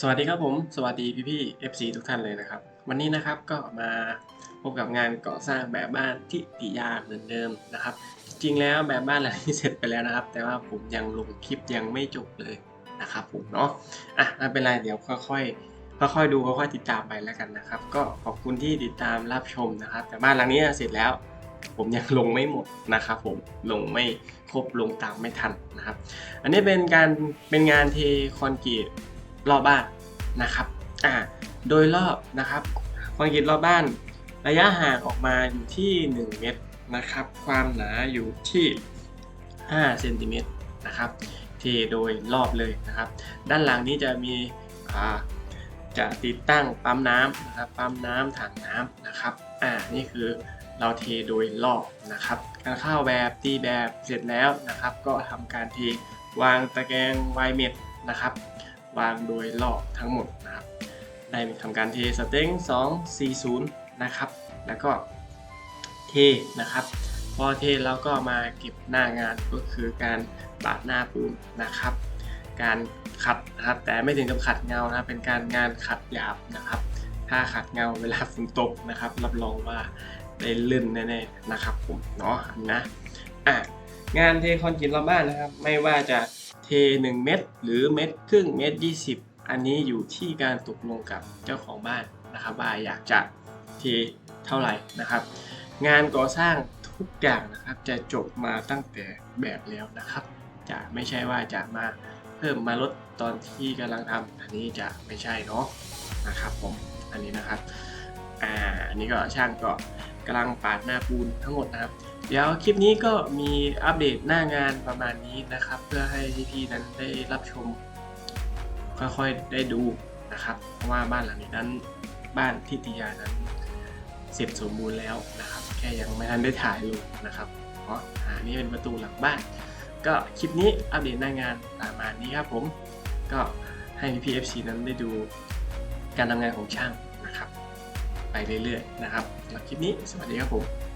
สวัสดีครับผม สวัสดีพี่พี่ FC ทุกท่านเลยนะครับ วันนี้นะครับก็มาพบกับงานก่อสร้างแบบบ้านทิติยาเหมือนเดิมนะครับ จริงแล้วแบบบ้านหลังนี้เสร็จไปแล้วนะครับ แต่ว่าผมยังลงคลิปยังไม่จบเลยนะครับผมเนาะอะไม่เป็นไรเดี๋ยวค่อยๆค่อยๆดูค่อยๆติดตามไปแล้วกันนะครับ ก็ขอบคุณที่ติดตามรับชมนะครับ แต่บ้านหลังนี้เสร็จแล้ว ผมยังลงไม่หมดนะครับ ผมลงไม่ครบลงตามไม่ทันนะครับ อันนี้เป็นการเป็นงานเทคอนกรีต รอบบ้านนะครับอ่าโดยรอบนะครับคอนกรีตรอบบ้าน ระยะห่างออกมาอยู่ที่ 1 เมตรนะครับ ความหนาอยู่ที่5เซนติเมตรนะครับเทโดยรอบเลยนะครับ ด้านหลังนี้จะมีอ่าจะติดตั้งปั๊มน้ำนะครับปั๊มน้ำถังน้ำนะครับอ่านี่คือเราเทโดยรอบนะครับ การเข้าแบบตีแบบเสร็จแล้วนะครับ ก็ทำการเทวางตะแกรงไวเม็ดนะครับ วางโดยรอบทั้งหมดนะครับ ได้ทำการเทสเต็ง240 นะครับ แล้วก็เทนะครับ พอเทแล้วก็มาเก็บหน้างานก็คือการปาดหน้าปูนนะครับ การขัดนะครับ แต่ไม่ถึงกับขัดเงานะเป็นการงานขัดหยาบนะครับ ถ้าขัดเงาเวลาฝนตกนะครับ รับรองว่าได้ลื่นแน่ๆนะครับผมเนาะนะอะงานเทคอนกรีตรอบบ้านนะครับ ไม่ว่าจะ 1 เม็ดหรือเม็ดครึ่งเม็ด20 อันนี้อยู่ที่การตกลงกับเจ้าของบ้านนะครับว่าอยากจะเทเท่าไหร่นะครับ งานก่อสร้างทุกอย่างนะครับจะจบมาตั้งแต่แบบแล้วนะครับ จะไม่ใช่ว่าจะมาเพิ่มมาลดตอนที่กำลังทำอันนี้จะไม่ใช่เนาะนะครับผมอันนี้นะครับอ่าอันนี้ก็ช่างก็กำลังปาดหน้าปูนทั้งหมดนะครับ เดี๋ยวคลิปนี้ก็มีอัปเดตหน้างานประมาณนี้นะครับ เพื่อให้พี่ๆนั้นได้รับชม ค่อยๆได้ดูนะครับ เพราะว่าบ้านหลังนี้นั้นบ้านทิติยานั้นเสร็จสมบูรณ์แล้วนะครับ แค่ยังไม่ทันได้ถ่ายลงนะครับเพราะอ่านี่เป็นประตูหลังบ้าน ก็คลิปนี้อัปเดตหน้างานประมาณนี้ครับผมก็ให้พี่ๆ FC นั้นได้ดูการทำงานของช่างนะครับ ไปเรื่อยๆนะครับสำหรับคลิปนี้สวัสดีครับผม